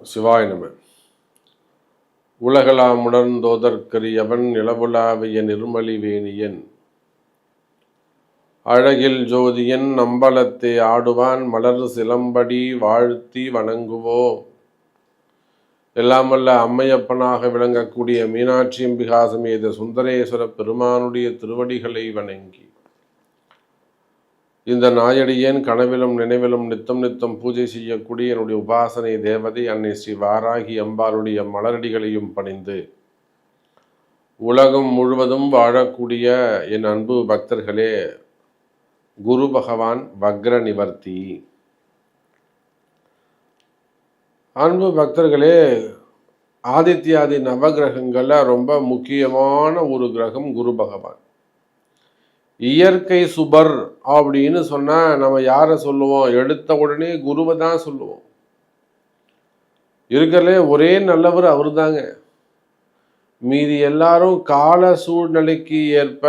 சிவாய நம உலகலாம் உணர்ந்தோதற்கரியவன் நிலவுலாவிய நிர்மலி வேணியன். அழகில் ஜோதியன் நம்பலத்தை ஆடுவான் மலர் சிலம்படி வாழ்த்தி வணங்குவோம் எல்லாமல்ல அம்மையப்பனாக விளங்கக்கூடிய மீனாட்சி அம்பிகா சமேத சுந்தரேஸ்வர பெருமானுடைய திருவடிகளை வணங்கி. இந்த நாயடியேன் கனவிலும் நினைவிலும் நித்தம் நித்தம் பூஜை செய்யக்கூடிய என்னுடைய உபாசனை தேவதை அன்னை ஸ்ரீ வாராகி அம்பாளுடைய மலரடிகளையும் பணிந்து. உலகம் முழுவதும் வாழக்கூடிய என் அன்பு பக்தர்களே குரு பகவான் வக்ர நிவர்த்தி. அன்பு பக்தர்களே ஆதித்யாதி நவகிரகங்களில் ரொம்ப முக்கியமான ஒரு கிரகம் குரு பகவான். இயற்கை சுபர் அப்படின்னு சொன்னால் நம்ம யாரை சொல்லுவோம்? எடுத்த உடனே குருவை தான் சொல்லுவோம். இருக்கிறதுலே ஒரே நல்லவர் அவர் தாங்க மீதி எல்லாரும் கால சூழ்நிலைக்கு ஏற்ப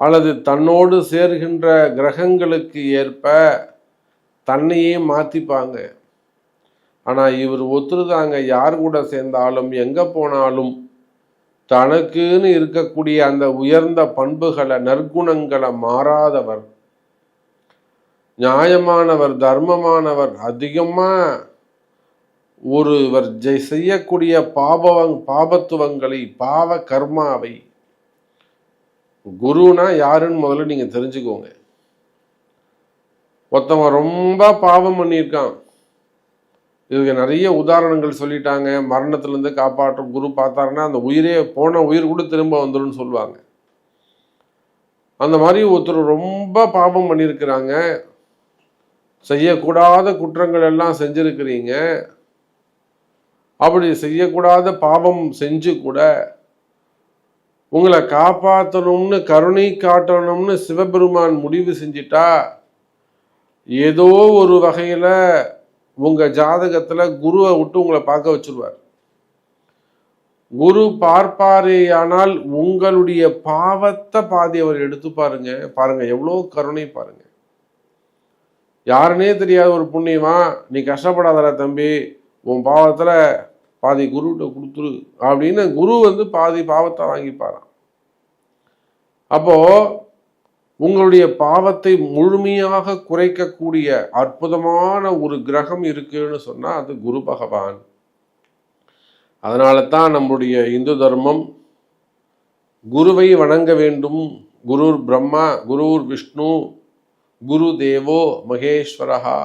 அல்லது தன்னோடு சேர்கின்ற கிரகங்களுக்கு ஏற்ப தன்னையே மாற்றிப்பாங்க ஆனால் இவர் ஒத்துருதாங்க யார் கூட சேர்ந்தாலும் எங்கே போனாலும் தனக்குன்னு இருக்கக்கூடிய அந்த உயர்ந்த பண்புகளை நற்குணங்களை மாறாதவர். நியாயமானவர் தர்மமானவர் அதிகமா ஒருவர் ஜெய் செய்யக்கூடிய பாபவங் பாபத்துவங்களை பாவ கர்மாவை. குருனா யாருன்னு முதல்ல நீங்க தெரிஞ்சுக்கோங்க. ஒருத்தவன் ரொம்ப பாவம் பண்ணியிருக்கான். இதுக்கு நிறைய உதாரணங்கள் சொல்லிட்டாங்க. மரணத்திலேருந்து காப்பாற்றும் குரு பார்த்தாருன்னா அந்த உயிரே போன உயிர் கூட திரும்ப வந்துடும் சொல்லுவாங்க. அந்த மாதிரி ஒருத்தர் ரொம்ப பாபம் பண்ணியிருக்கிறாங்க செய்யக்கூடாத குற்றங்கள் எல்லாம் செஞ்சுருக்கிறீங்க. அப்படி செய்யக்கூடாத பாவம் செஞ்சு கூட உங்களை காப்பாற்றணும்னு கருணை காட்டணும்னு சிவபெருமான் முடிவு செஞ்சிட்டா ஏதோ ஒரு வகையில் உங்கள் ஜாதகத்தில் குருவை விட்டு உங்களை பார்க்க வச்சுருவார். குரு பார்ப்பாரேயானால் உங்களுடைய பாவத்தை பாதி அவர் எடுத்து பாருங்க. பாருங்க எவ்வளோ கருணை பாருங்க. யாருன்னே தெரியாத ஒரு புண்ணியமா நீ கஷ்டப்படாதடா தம்பி உன் பாவத்தில் பாதி குருகிட்ட கொடுத்துரு அப்படின்னு குரு வந்து பாதி பாவத்தை வாங்கிப்பாராம். அப்போது உங்களுடைய பாவத்தை முழுமையாக குறைக்கக்கூடிய அற்புதமான ஒரு கிரகம் இருக்குன்னு சொன்னா அது குரு பகவான். அதனால தான் நம்முடைய இந்து தர்மம் குருவை வணங்க வேண்டும். குருர் பிரம்மா குருர் விஷ்ணு குரு தேவோ மகேஸ்வரஹா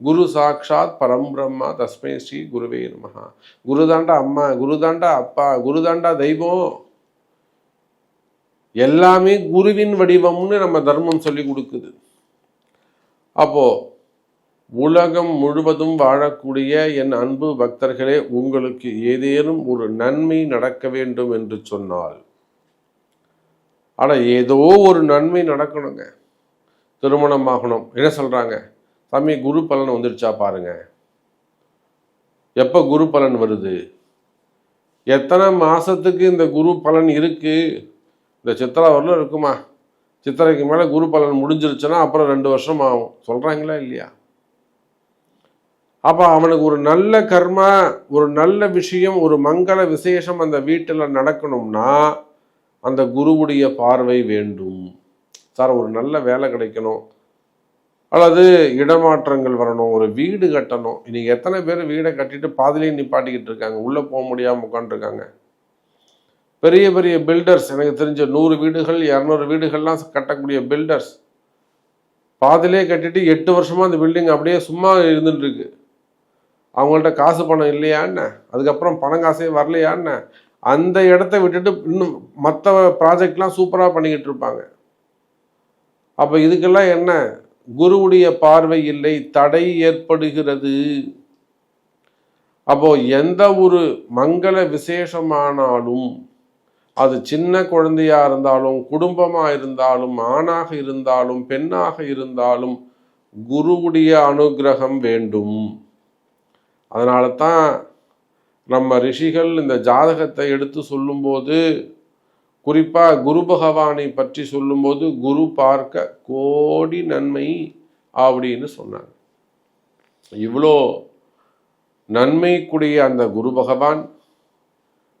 குரு சாட்சாத் பரம்பிரம்மா தஸ்மை ஸ்ரீ குருவே நமஹா. குருதாண்டா அம்மா குருதாண்டா அப்பா குருதாண்டா தெய்வம். எல்லாமே குருவின் வடிவம்னு நம்ம தர்மம் சொல்லி கொடுக்குது. அப்போ உலகம் முழுவதும் வாழக்கூடிய என் அன்பு பக்தர்களே உங்களுக்கு ஏதேனும் ஒரு நன்மை நடக்க வேண்டும் என்று சொன்னால் ஆனால் ஏதோ ஒரு நன்மை நடக்கணுங்க. திருமணம் ஆகணும். என்ன சொல்கிறாங்க சாமி குரு பலன் வந்துருச்சா பாருங்க. எப்போ குரு பலன் வருது? எத்தனை மாதத்துக்கு இந்த குரு பலன் இருக்குது இந்த சித்திரை வரலும் இருக்குமா? சித்திரைக்கு மேலே குரு பலன் முடிஞ்சிருச்சுன்னா அப்புறம் ரெண்டு வருஷம் ஆகும். சொல்கிறாங்களா இல்லையா? அப்போ அவனுக்கு ஒரு நல்ல கர்மா ஒரு நல்ல விஷயம் ஒரு மங்கள விசேஷம் அந்த வீட்டில் நடக்கணும்னா அந்த குருவுடைய பார்வை வேண்டும். சார் ஒரு நல்ல வேலை கிடைக்கணும். அல்லது இடமாற்றங்கள் வரணும் ஒரு வீடு கட்டணும். இன்னைக்கு எத்தனை பேர் வீடை கட்டிட்டு பாதிலேயே நிப்பாட்டிக்கிட்டு இருக்காங்க. உள்ளே போக முடியாமல் உட்காந்துருக்காங்க பெரிய பெரிய பில்டர்ஸ் எனக்கு தெரிஞ்ச நூறு வீடுகள் இரநூறு வீடுகள்லாம் கட்டக்கூடிய பில்டர்ஸ் பாதிலே கட்டிட்டு எட்டு வருஷமாக அந்த பில்டிங் அப்படியே சும்மா இருந்துட்டு இருக்கு அவங்கள்ட்ட காசு பணம் இல்லையான்னு அதுக்கப்புறம் பணம் காசே வரலையான்னு அந்த இடத்த விட்டுட்டு இன்னும் மற்ற ப்ராஜெக்ட்லாம் சூப்பராக பண்ணிக்கிட்டு இருப்பாங்க. அப்போ இதுக்கெல்லாம் என்ன? குருவுடைய பார்வை இல்லை தடை ஏற்படுகிறது. அப்போ எந்த ஒரு மங்கள விசேஷமானாலும் அது சின்ன குழந்தையா இருந்தாலும் குடும்பமா இருந்தாலும் ஆணாக இருந்தாலும் பெண்ணாக இருந்தாலும் குருவுடைய அனுகிரகம் வேண்டும். அதனால தான் நம்ம ரிஷிகள் இந்த ஜாதகத்தை எடுத்து சொல்லும்போது குறிப்பா குரு பகவானை பற்றி சொல்லும்போது குரு பார்க்க கோடி நன்மை அப்படின்னு சொன்னாங்க. இவ்வளோ நன்மைக்குரிய அந்த குரு பகவான்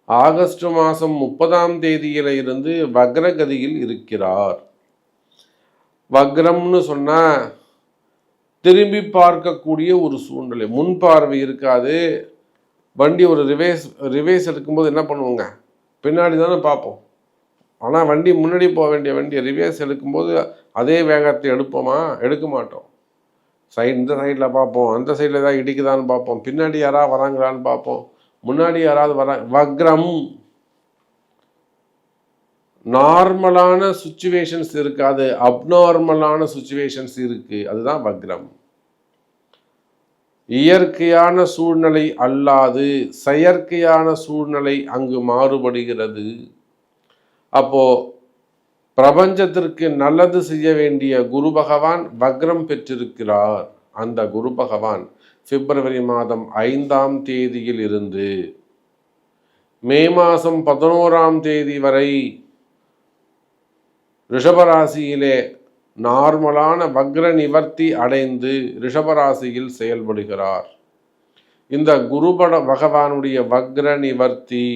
ஆகஸ்ட் மாதம் முப்பதாம் தேதியில இருந்து வக்ரகதியில் இருக்கிறார். வக்ரம்னு சொன்னால் திரும்பி பார்க்கக்கூடிய ஒரு சூழ்நிலை. முன் பார்வை இருக்காது. வண்டி ஒரு ரிவேஸ் ரிவேஸ் எடுக்கும்போது என்ன பண்ணுவோங்க? பின்னாடி தானே பார்ப்போம். ஆனால் வண்டி முன்னாடி போக வேண்டிய வண்டி ரிவேஸ் எடுக்கும்போது அதே வேகத்தை எடுப்போமா? எடுக்க மாட்டோம். சைடு இந்த சைடில் பார்ப்போம். அந்த சைடில் ஏதாவது இடிக்குதான்னு பார்ப்போம். பின்னாடி யாராவது வராங்களான்னு பார்ப்போம். முன்னாடி யாராவது வர வக்ரம். நார்மலான சுச்சுவேஷன்ஸ் இருக்காது. அப்நார்மலான சுச்சுவேஷன்ஸ் இருக்கு. அதுதான் வக்ரம். இயற்கையான சூழ்நிலை அல்லாது செயற்கையான சூழ்நிலை அங்கு மாறுபடுகிறது. அப்போ பிரபஞ்சத்திற்கு நல்லது செய்ய வேண்டிய குரு பகவான் வக்ரம் பெற்றிருக்கிறார். அந்த குரு பகவான் பிப்ரவரி மாதம் ஐந்தாம் தேதியில் இருந்து மே மாதம் பதினோராம் தேதி வரை ரிஷபராசியிலே நார்மலான வக்ர நிவர்த்தி அடைந்து ரிஷபராசியில் செயல்படுகிறார். இந்த குருபட பகவானுடைய வக்ர நிவர்த்தி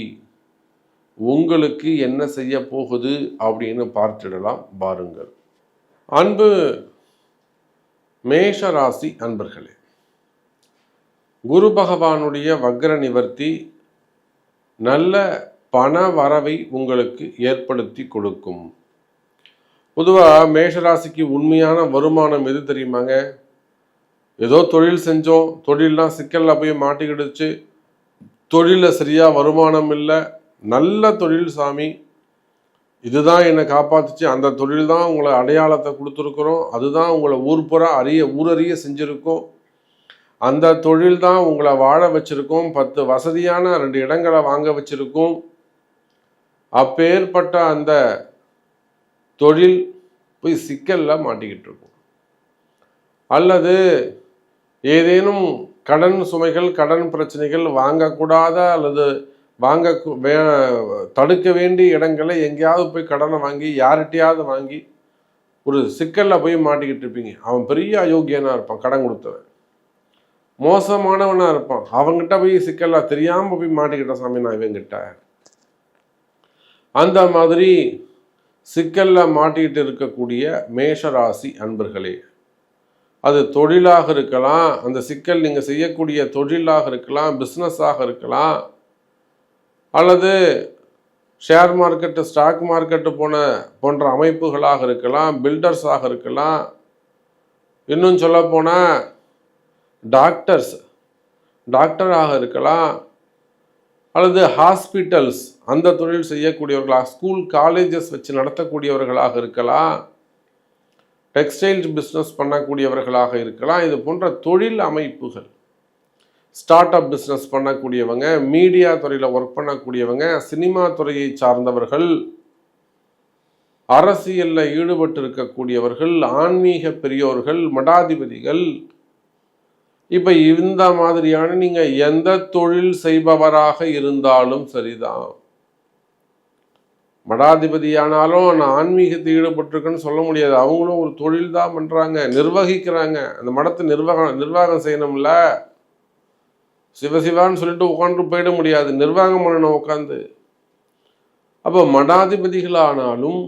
உங்களுக்கு என்ன செய்ய போகுது அப்படின்னு பார்த்துடலாம் பாருங்கள். அன்பு மேஷராசி அன்பர்களே குரு பகவானுடைய வக்ர நிவர்த்தி நல்ல பண வரவை உங்களுக்கு ஏற்படுத்தி கொடுக்கும். பொதுவாக மேஷராசிக்கு உண்மையான வருமானம் எது தெரியுமாங்க? ஏதோ தொழில் செஞ்சோம் தொழிலெலாம் சிக்கலில் போய் மாட்டிக்கிடுச்சு தொழிலில் சரியாக வருமானம் இல்லை நல்ல தொழில் சாமி இதுதான் என்னை காப்பாற்றுச்சு அந்த தொழில் தான் உங்களை அடையாளத்தை கொடுத்துருக்குறோம் அதுதான் உங்களை ஊர்புற அறிய ஊரறிய செஞ்சுருக்கோம் அந்த தொழில் தான் உங்களை வாழ வச்சிருக்கோம். பத்து வசதியான ரெண்டு இடங்களை வாங்க வச்சுருக்கும். அப்பேற்பட்ட அந்த தொழில் போய் சிக்கலில் மாட்டிக்கிட்டு இருக்கும் அல்லது ஏதேனும் கடன் சுமைகள் கடன் பிரச்சனைகள் வாங்கக்கூடாத அல்லது வாங்க வே தடுக்க வேண்டிய இடங்களை எங்கேயாவது போய் கடனை வாங்கி யார்கிட்டையாவது வாங்கி ஒரு சிக்கலில் போய் மாட்டிக்கிட்டு இருப்பீங்க அவன் பெரிய அயோக்கியனாக இருப்பான் கடன் கொடுத்தவன். மோசமானவனாக இருப்பான். அவங்ககிட்ட போய் சிக்கலாக தெரியாமல் போய் மாட்டிக்கிட்ட சாமி நான் இவங்கிட்ட அந்த மாதிரி சிக்கலில் மாட்டிக்கிட்டு இருக்கக்கூடிய மேஷராசி அன்பர்களே அது தொழிலாக இருக்கலாம் அந்த சிக்கல் நீங்கள் செய்யக்கூடிய தொழிலாக இருக்கலாம் பிஸ்னஸாக இருக்கலாம் அல்லது ஷேர் மார்க்கெட்டு ஸ்டாக் மார்க்கெட்டு போன போன்ற அமைப்புகளாக இருக்கலாம் பில்டர்ஸாக இருக்கலாம். இன்னும் சொல்லப்போனால் டாக்டர்ஸ் டாக்டராக இருக்கலாம் அல்லது ஹாஸ்பிட்டல்ஸ் அந்த தொழில் செய்யக்கூடியவர்களாக ஸ்கூல் காலேஜஸ் வச்சு நடத்தக்கூடியவர்களாக இருக்கலாம் டெக்ஸ்டைல் பிஸ்னஸ் பண்ணக்கூடியவர்களாக இருக்கலாம் இது போன்ற தொழில் அமைப்புகள். ஸ்டார்ட் அப் பிஸ்னஸ் பண்ணக்கூடியவங்க மீடியா துறையில் ஒர்க் பண்ணக்கூடியவங்க சினிமா துறையை சார்ந்தவர்கள் அரசியலில் ஈடுபட்டு இருக்கக்கூடியவர்கள் ஆன்மீக பெரியோர்கள் மடாதிபதிகள் இப்போ இந்த மாதிரியான நீங்கள் எந்த தொழில் செய்பவராக இருந்தாலும் சரிதான். மடாதிபதியானாலும் நான் ஆன்மீகத்தை ஈடுபட்டிருக்கேன்னு சொல்ல முடியாது. அவங்களும் ஒரு தொழில் தான் பண்ணுறாங்க நிர்வகிக்கிறாங்க. அந்த மடத்தை நிர்வாகம் நிர்வாகம் செய்யணும்ல. சிவசிவான்னு சொல்லிட்டு உட்காந்து போயிட முடியாது. நிர்வாகம் பண்ணணும் உட்காந்து அப்போ மடாதிபதிகளானாலும்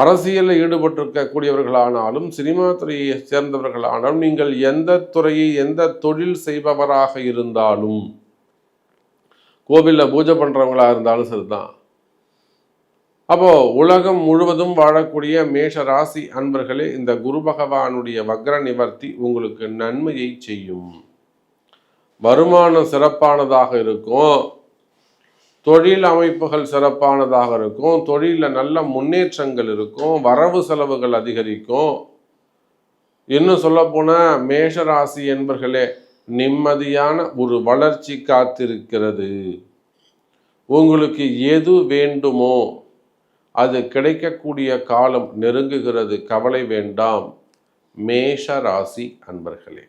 அரசியலில் ஈடுபட்டிருக்கக்கூடியவர்களானாலும் சினிமா துறையை சேர்ந்தவர்களானாலும் நீங்கள் எந்த துறையை எந்த தொழில் செய்பவராக இருந்தாலும் கோவிலில் பூஜை பண்ணுறவங்களா இருந்தாலும் சரிதான். அப்போ உலகம் முழுவதும் வாழக்கூடிய மேஷ ராசி அன்பர்களே இந்த குரு பகவானுடைய வக்ர நிவர்த்தி உங்களுக்கு நன்மையை செய்யும். வருமானம் சிறப்பானதாக இருக்கும். தொழில் அமைப்புகள் சிறப்பானதாக இருக்கும் தொழிலில் நல்ல முன்னேற்றங்கள் இருக்கும் வரவு செலவுகள் அதிகரிக்கும். இன்னும் சொல்லப்போனால் மேஷராசி என்பர்களே நிம்மதியான ஒரு வளர்ச்சி காத்திருக்கிறது. உங்களுக்கு எது வேண்டுமோ அது கிடைக்கக்கூடிய காலம் நெருங்குகிறது. கவலை வேண்டாம். மேஷ ராசி அன்பர்களே.